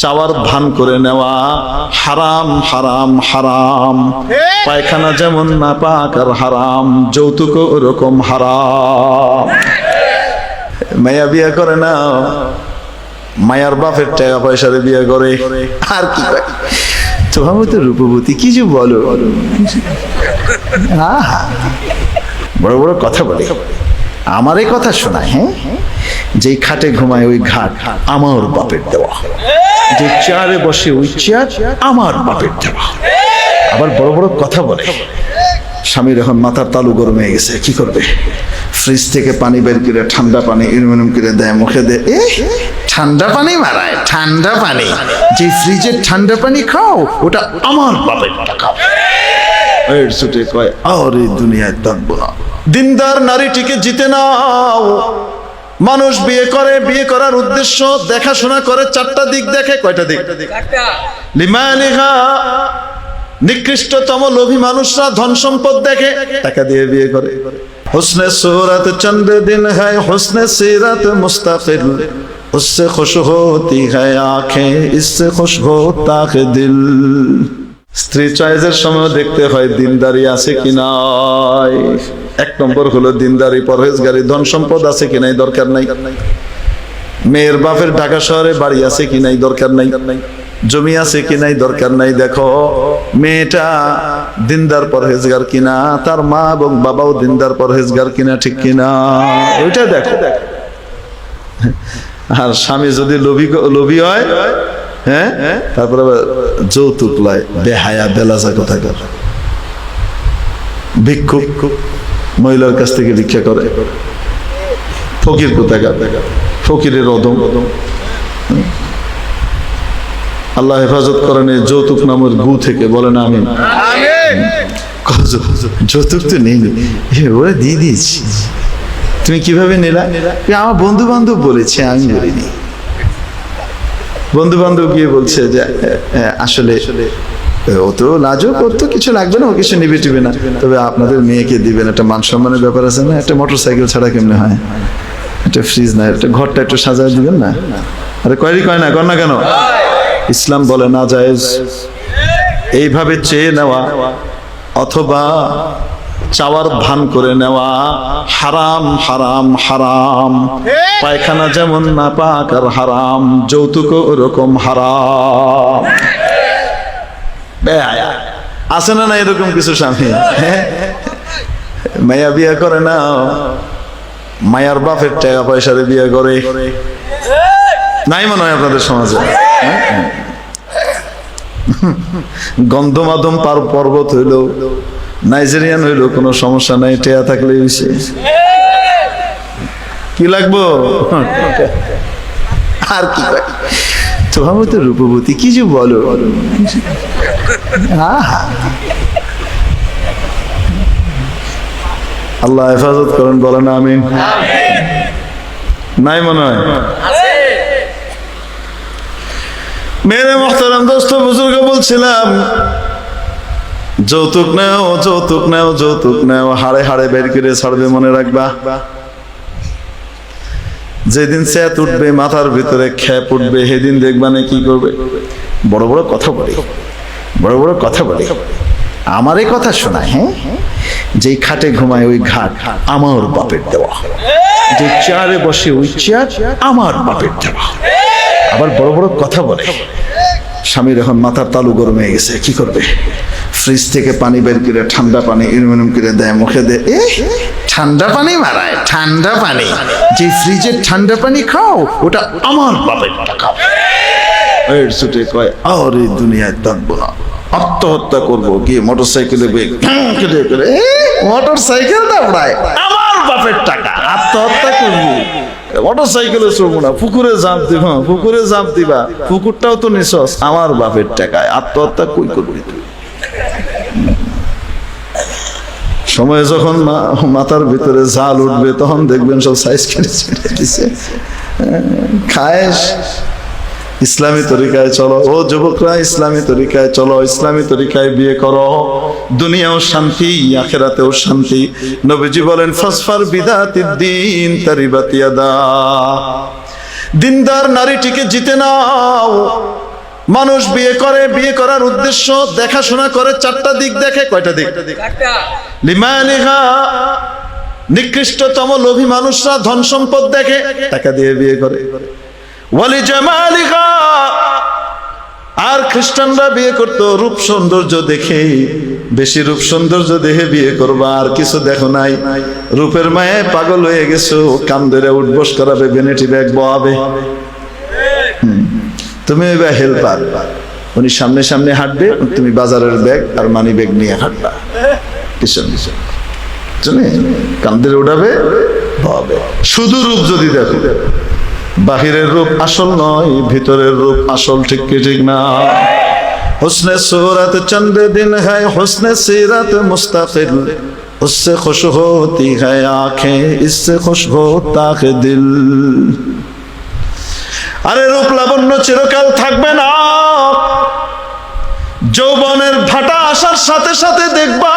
চাওয়ার ভান করে নেওয়া। হারাম হারাম হারাম। পায়খানা যেমন না পাক আর হারাম যৌতুক ওরকম হারাম। মায়া বিয়ে করে না, মায়ার বাপের টাকা পয়সারে বিয়ে করে। আর কি তোমার মতো রূপবতী, কি যে বলো? বড় বড় কথা বলে। আমার কথা শোনায় হ্যাঁ? যেই খাটে ঘুমায় ওই ঘাট, আমার বাপের দেওয়া। যে চেয়ারে বসে ওই চেয়ার আমার বাপের দেওয়া। আবার বড় বড় কথা বলে। স্বামীর এখন মাথার তালু গরম হয়ে গেছে, কি করবে? ফ্রিজ থেকে পানি বের করে ঠান্ডা পানি ইনমিনিয়াম করে দেয়, মুখে দেয়। এ, ঠান্ডা পানি মারায়, ঠান্ডা পানি। যে ফ্রিজের ঠান্ডা পানি খাও, ওটা আমার বাপের টাকা। কয়, আর এই দুনিয়ায় দিনদার নারীটিকে জিতে নাও। মানুষ বিয়ে করে বিয়ে করার উদ্দেশ্য দেখাশোনা করে চারটা দিক দেখে কয়টা দিক লিমালিহা নিকৃষ্টতম লোভী মানুষরা ধন সম্পদ দেখে টাকা দিয়ে বিয়ে করে হুসনে সুরত চন্দ দিন হ্যায় হুসনে সিরত মুস্তাকিল उससे खुश होती है आंखें इससे खुश होता है দিল স্ত্রী চয়েসের সময় দেখতে হয় দিনদারি আছে কি নাই এক নম্বর হলো দিনদারি, পরহেজগারি, ধন সম্পদ আছে কি নাই, দরকার নাই। মেয়ের বাপের ঢাকা শহরে বাড়ি আছে কি নাই, দরকার নাই। জমি আছে কি নাই, দরকার নাই। দেখো, মেয়েটা দিনদার, পরহেজগার কিনা, তার মা এবং বাবাও দিনদার, পরহেজগার কিনা, ঠিক কিনা? ওইটা দেখো। আর স্বামী যদি লোভী লোভী হয় হ্যাঁ তারপরে যৌতুক লয়। বেহায়া, বেলাজা কথা ভিক্ষুক। মহিলার কাছ থেকে ভিক্ষা করে। ফকির কোথায়? ফকিরের অদম আল্লাহ হেফাজত করেন এই যৌতুক নামের গু থেকে, বলেন আমি যৌতুক তো নেই। ওরা দিয়ে দিয়েছি তুমি কীভাবে নিলা? আমার বন্ধু বান্ধব বলেছে, আমি বলিনি। বন্ধু বান্ধব গিয়ে বলছে যে আসলে ও তো লাজও করতো কিছু লাগবে না, ও কিছু নিবে টিবে না। তবে আপনাদের মেয়েকে দিবেন, একটা মান সম্মানের ব্যাপার আছে না? একটা মোটর সাইকেল ছাড়া কেমনে হয়? একটা ফ্রিজ না একটা ঘরটা একটু সাজায় দিবেন না? আরে কয়রি কয় না, কর না কেন? ইসলাম বলে না, জায়েজ। এইভাবে চেয়ে নেওয়া অথবা চাওয়ার ভান করে নেওয়া হারাম হারাম হারাম। পায়খানা যেমন না পাক আর হারাম যৌতুক ওরকম হারাম। বেহায়া। আছে না না এরকম কিছু স্বামী? মায়া বিয়ে করে না মায়ার বাপের টাকা পয়সারে বিয়ে করে নাই মনে হয় আপনাদের সমাজে হ্যাঁ? গন্ধমাদম পার পর্বত হইল, নাইজেরিয়ান হইল, কোনো সমস্যা নাই, টেয়া থাকলে কি লাগবো আর কি মতো রূপবতী, কি যে বলো। আল্লাহ হেফাজত করেন, বলেন আমি নাই মনে হয়? মেরে মোহতারাম দোস্ত, বুজুর্গ বলছিলাম, যৌতুক নেও যৌতুক নেও যৌতুক নেও, হাড়ে হাড়ে বের করে ছাড়বে মনে রাখবা। যেদিন স্যাত উঠবে, মাথার ভিতরে খ্যাপ উঠবে, সেদিন দেখবানে কি করবে? বড় বড় কথা বলে। বড় বড় কথা বলে। আমার কথা শোনায় হ্যাঁ? যে খাটে ঘুমায় ওই ঘাট আমার বাপের দেওয়া। যে চেয়ারে বসে ওই চেয়ার আমার বাপের দেওয়া। আবার বড় বড় কথা বলে। স্বামীর এখন মাথার তালু গরম হয়ে গেছে, কি করবে? ফ্রিজ থেকে পানি বের করে ঠান্ডা পানি ইনমিনিয়াম করে দেয়, মুখে দেয়। এ, ঠান্ডা পানি মারায়, ঠান্ডা পানি। যে ফ্রিজের ঠান্ডা পানি খাও, ওটা আমার বাপের টাকা। এর ছুটে কয়, আর এই দুনিয়ায় থাকব না। আত্মহত্যা করব, গিয়ে মোটর সাইকেলে মোটর সাইকেল দাঁড়ায়। আমার বাপের টাকা। আত্মহত্যা করব। মোটর সাইকেলে চড়বো না, পুকুরে জাপ দিব পুকুরে জাপ দিবা। পুকুরটাও তো নিছস আমার বাপের টাকায়। আত্মহত্যা কই করবি তুই সময় যখন মাথার ভিতরে জাল উঠবে, তখন দেখবেন সব সাইজ কেটে ছেড়ে দিছে। খায়েশ। ইসলামী তরিকায় চলো। ও যুবকরা ইসলামী তরিকায় চলো। ইসলামী তরিকায় বিয়ে করো। দুনিয়াও শান্তি আখেরাতেও শান্তি। নবীজি বলেন ফসফার বিদাতির দিন তারিবাতিয়াদা দিনদার নারীটিকে জিতে নাও। মানুষ বিয়ে করে বিয়ে করার উদ্দেশ্য দেখাশোনা করে চারটা দিক দেখে কয়টা দিক? লিমানিহা নিকৃষ্টতম লোভী মানুষরা ধন সম্পদ দেখে টাকা দিয়ে বিয়ে করে। আর খ্রিস্টানরা বিয়ে করতো রূপ সৌন্দর্য দেখে। বেশি রূপ সৌন্দর্য দেখে বিয়ে করবা, আর কিছু দেখো নাই। রূপের মায়ে পাগল হয়ে গেছো কাম ধরে উঠবস করাবে বেনেটি ব্যাগ বহাবে। তুমি এবার হেল্পার। উনি সামনে সামনে হাঁটবে, তুমি বাজারের ব্যাগ আর মানি ব্যাগ নিয়ে হাঁটবা। কিছু শুনে কান্দের উঠাবে শুধু রূপ যদি দেখো। বাহিরের রূপ আসল নয়, ভিতরের রূপ আসল ঠিক কি ঠিক না? হোসনে সুরত چند দিন ہے হোসনে সিরত مستقل উসে খুশ হতি ہوتی আখে ইসে খুশ سے خوش আরে রূপ লাবণ্য চিরকাল থাকবে না। যৌবনের ভাটা আসার সাথে সাথে দেখবা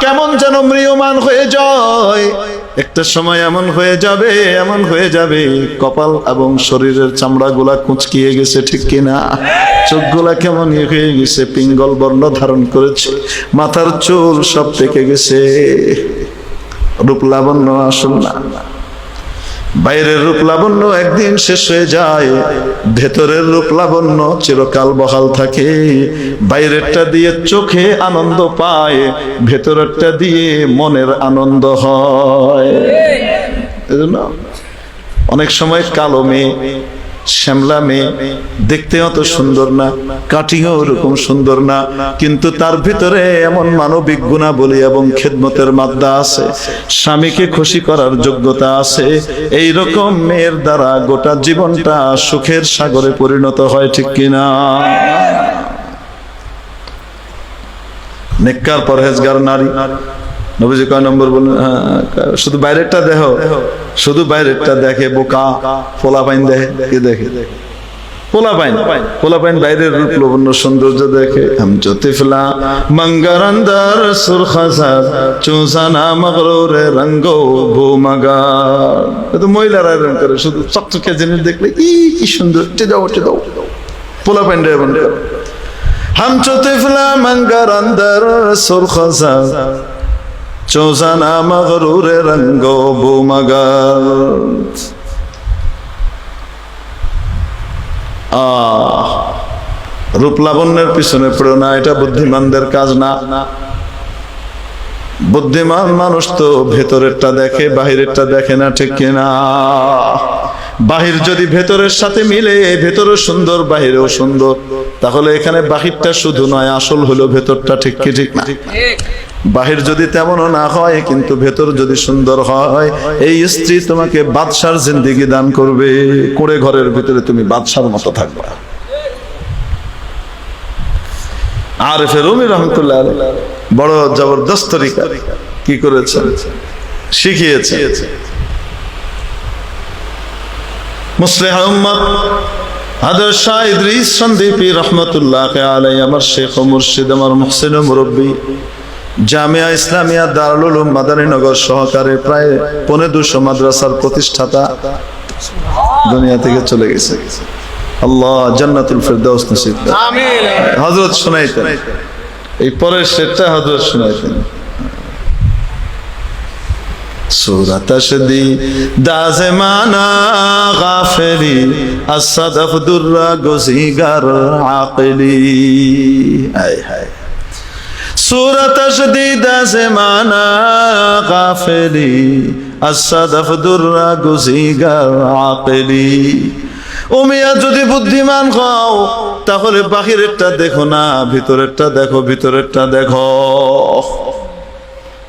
কেমন যেন ম্রিয়মান হয়ে যায়। একটা সময় এমন হয়ে যাবে, এমন হয়ে যাবে। কপাল এবং শরীরের চামড়া গুলা কুচকিয়ে গেছে, ঠিক কিনা? চোখগুলা কেমন হয়ে গেছে, পিঙ্গল বর্ণ ধারণ করেছে, মাথার চুল সব থেকে গেছে। রূপ লাবণ্য আসল না। বাইরের রূপ লাবণ্য একদিন শেষ হয়ে যায়, ভেতরের রূপ লাবণ্য চিরকাল বহাল থাকে। বাইরেরটা দিয়ে চোখে আনন্দ পায়, ভেতরেরটা দিয়ে মনের আনন্দ হয়। অনেক সময় কালো মেয়ে শ্যামলা মেয়ে দেখতে অত সুন্দর না কাটিংও ওরকম সুন্দর না, কিন্তু তার ভিতরে এমন মানবিক গুণাবলী এবং খেদমতের মাদ্দা আছে, স্বামীকে খুশি করার যোগ্যতা আছে এই রকম মেয়ের দ্বারা গোটা জীবনটা সুখের সাগরে পরিণত হয় ঠিক কিনা? নেককার পরহেজগার নারী নবীজি কয় নম্বর বললেন হ্যাঁ, হ্যাঁ, হ্যাঁ, শুধু বাইরেরটা দেহ শুধু বাইরেরটা দেখে, বোকা ফোলা পাইন দেখে, কে দেখে? মঙ্গার পাইন বাইরের সৌন্দর্য দেখে। মঙ্গারান্দার শুধু চকচকে জিনিস দেখলে দাও মঙ্গারান্দার চোজানা মগরুরে রঙ্গ বুমগর রূপলাবণ্যের পিছনে প্রেরণা না, এটা বুদ্ধিমানদের কাজ না। বুদ্ধিমান মানুষ তো ভেতরেরটা দেখে, বাহিরেরটা দেখে না, ঠিক কিনা? বাহির যদি ভেতরের সাথে মিলে, ভেতরেও সুন্দর, বাহিরেও সুন্দর। তাহলে এখানে বাহিরটা শুধু নয়, আসল হলো ভেতরটা, ঠিক কি, ঠিক না? বাহির যদি তেমনও না হয়, কিন্তু ভেতর যদি সুন্দর হয়, এই স্ত্রী তোমাকে বাদশার জিন্দিগি দান করবে। করে ঘরের ভিতরে তুমি বাদশার মতো থাকবা। আর রহমতুল্লাহ বড় জবরদস্ত কি শিখিয়েছে। ইদ্রিস সন্দীপী রহমতুল্লাহ আলাই আমার শেখ মুর্শিদ, আমার মুহসিন ও মুরব্বী জামিয়া ইসলামিয়া দারুল মাদারীনগর সহকারে প্রায় পনে দুশো মাদ্রাসার প্রতিষ্ঠাতা দুনিয়া থেকে চলে গেছে। আল্লাহ জান্নাতুল ফেরদাউস নসিব করেন। হজরত শোনাইতেন এই পরের শেরটা হজরত শোনাইতেন আসাদাফ দুর্রা গজিগার আকলি। হায় হায়। যদি বুদ্ধিমান হও, তাহলে বাহিরেরটা দেখো না, ভিতরেরটা দেখো ভিতরেরটা দেখো।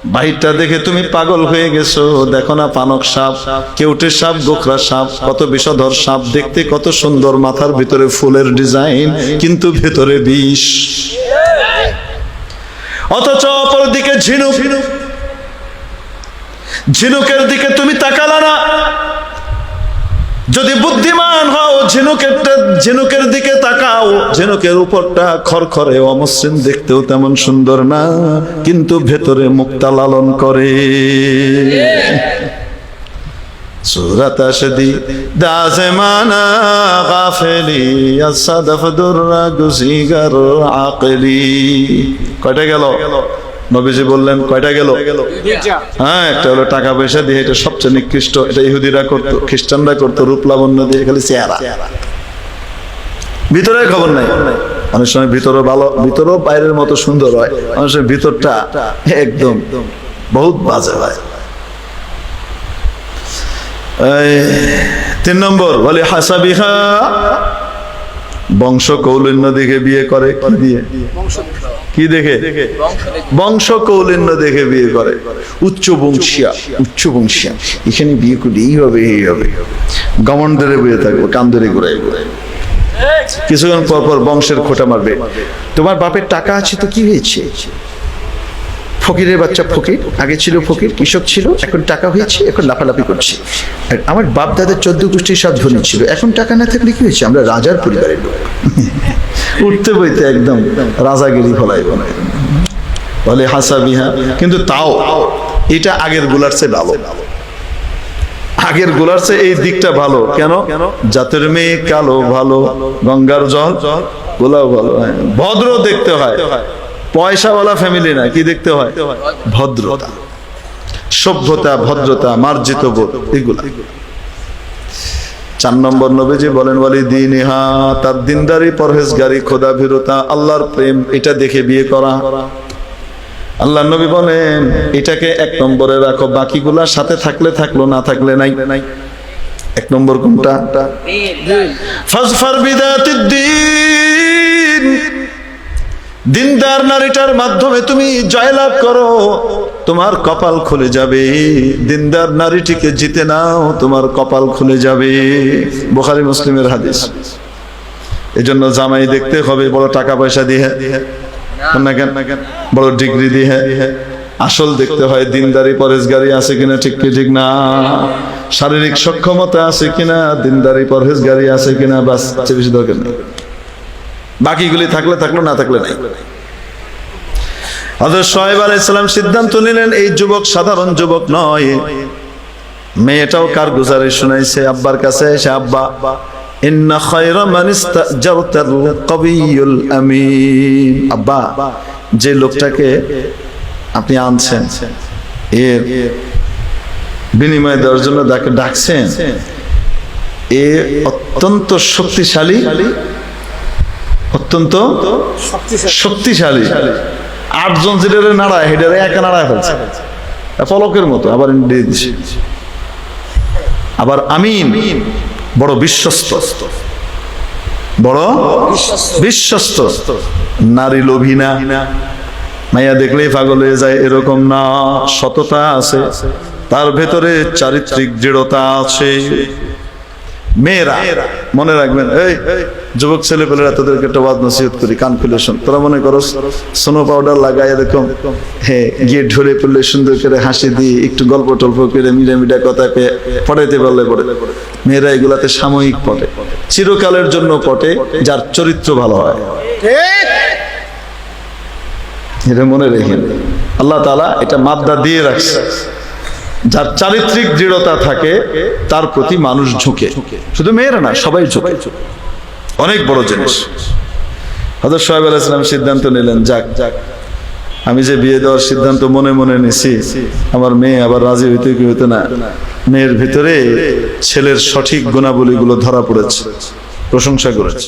বাহিরটা দেখে তুমি পাগল হয়ে গেছো, দেখো না পানক সাপ, কেউটে সাপ, গোখরা সাপ, কত বিষধর সাপ, দেখতে কত সুন্দর মাথার ভিতরে ফুলের ডিজাইন, কিন্তু ভেতরে বিষ। অথচ অপরদিকে ঝিনুক। ঝিনুকের দিকে তুমি তাকালা না। যদি বুদ্ধিমান হও, ঝিনুকের ঝিনুকের দিকে তাকাও। ঝিনুকের উপরটা খরখরে অমসৃণ দেখতেও তেমন সুন্দর না, কিন্তু ভেতরে মুক্তা লালন করে। صورت اشدی دازمانا غافلی الصدف در گزیگر عاقلی কয়টা গেল নবীজি বললেন কয়টা গেল হ্যাঁ একটা হলো টাকা পয়সা দিয়ে এটা সবচেয়ে নিকৃষ্ট এটা ইহুদিরা করতো খ্রিস্টানরা করতো রূপ লাবণ্য দিয়ে খালি চেহারা ভিতরের খবর নাই অনেক সময় ভিতরে ভালো ভিতরও বাইরের মতো সুন্দর হয় অনেক সময় ভিতরটা একদম বহুত বাজে হয় এই, তিন নম্বর বলে হাসাবিহা বংশ কৌলিন্য দেখে বিয়ে করে, কি দিয়ে? কি দেখে? বংশ কৌলিন্য দেখে বিয়ে করে। উচ্চ বংশিয়া উচ্চ বংশিয়া এখানে বিয়ে করলে এই হবে এই হবে গমনদারে বিয়ে থাকব কান্দরে ঘুরাই ঘুরাই কিছুক্ষণ পর পর বংশের খোটা মারবে। তোমার বাপের টাকা আছে তো কি হয়েছে? ফকিরের বাচ্চা ফকির, আগে ছিল ফকির, কৃষক ছিল, এখন টাকা হয়েছে, এখন লাফালাফি করছে। আমার বাপ দাদার চোদ্দ গোষ্ঠীর সব ধনী ছিল, এখন টাকা না থাকলে কি হয়েছে? আমরা রাজার পরিবারের লোক। উঠতে বইতে একদম রাজাগিরি ফলাই বলে। বলে, হাসা বিহা। কিন্তু তাও এটা আগেরগুলার চেয়ে ভালো। আগেরগুলার চেয়ে এই দিকটা ভালো। কেন? জাতের মেয়ে কালো ভালো, গঙ্গার জল জল, গোলাও ভালো। হ্যাঁ। ভদ্র দেখতে হয়। পয়সাওয়ালা ফ্যামিলি না কি দেখতে হয়? ভদ্রতা সভ্যতা ভদ্রতা মার্জিত বোধ এগুলা। চার নম্বর নবীজি বলেন বলি দিন ইহা তার দিনদারি পরহেজগারি খোদা ভীরতা আল্লাহর প্রেম এটা দেখে বিয়ে করা। আল্লাহ নবী বলেন এটাকে এক নম্বরে রাখো বাকিগুলা সাথে থাকলে থাকল না থাকলে নাই। এক নম্বর কোনটা? ফাজফার বিদাতিদ্দিন। দিনদার নারীটার মাধ্যমে তুমি জয়লাভ করো, তোমার কপাল খুলে যাবে। দিনদার নারীটিকে জিতে নাও, তোমার কপাল খুলে যাবে। বোখারি মুসলিমের হাদিস। এজন্য জামাই দেখতে হবে, বড় টাকা পয়সা দিয়ে। বড় ডিগ্রি দিয়ে। আসল দেখতে হয়, দিনদারি পরেজগারি আছে কিনা ঠিক কি ঠিক না? শারীরিক সক্ষমতা আছে কিনা? দিনদারি পরহেজগারি আছে কিনা? বাস, চেয়ে বেশি দরকার নেই। বাকিগুলি থাকলে থাকল, না থাকলে নাই। হযরত সোহেব আলাইহিসসালাম সিদ্ধান্ত নিলেন, এই যুবক সাধারণ যুবক নয়। মেয়েটাও কার গুজারে শুনাইছে? আব্বার কাছে এসে, আব্বা যে লোকটাকে আপনি আনছেন, এর বিনিময় দেওয়ার জন্য ডাকছেন, এ অত্যন্ত শক্তিশালী অত্যন্ত শক্তিশালী। আটজন জিলের নাড়ায় হেডারে একা নাড়ায় ফেলছে। পলকের মতো, আবার আবার আমিন, বড় বিশ্বস্ত। বড় বিশ্বস্ত। নারী লোভী না। মাইয়া দেখলেই পাগল যায়, এরকম না। সততা আছে। তার ভেতরে চারিত্রিক দৃঢ়তা আছে। মেয়েরা, মনে রাখবেন, এই যুবক ছেলে পেলেরা তোদেরকে একটা বাদ নসিহত করি, কান খুলে শোন। তোরা মনে করো সোনো পাউডার লাগাই এরকম হ্যাঁ গিয়ে ঢলে পড়লে সুন্দর করে হাসি দিয়ে একটু গল্প টল্প করে মিডা মিডা কথা পেয়ে পড়াইতে পারলে পড়ে মেয়েরা এগুলাতে সাময়িক পটে, চিরকালের জন্য পটে, যার চরিত্র ভালো হয়। এটা মনে রেখে আল্লাহ তালা এটা মাদ্দা দিয়ে রাখছে। যার চারিত্রিক দৃঢ়তা থাকে, তার প্রতি মানুষ ঝুঁকে। শুধু মেয়েরা না, সবাই ঝুঁকে। অনেক বড় জিনিস। হজরত সোহেব আল ইসলাম সিদ্ধান্ত নিলেন যাক যাক, আমি যে বিয়ে দেওয়ার সিদ্ধান্ত মনে মনে নিছি, আমার মেয়ে আবার রাজি হইতে কি হইতো না। মেয়ের ভিতরে ছেলের সঠিক গুণাবলীগুলো ধরা পড়েছে, প্রশংসা করেছে।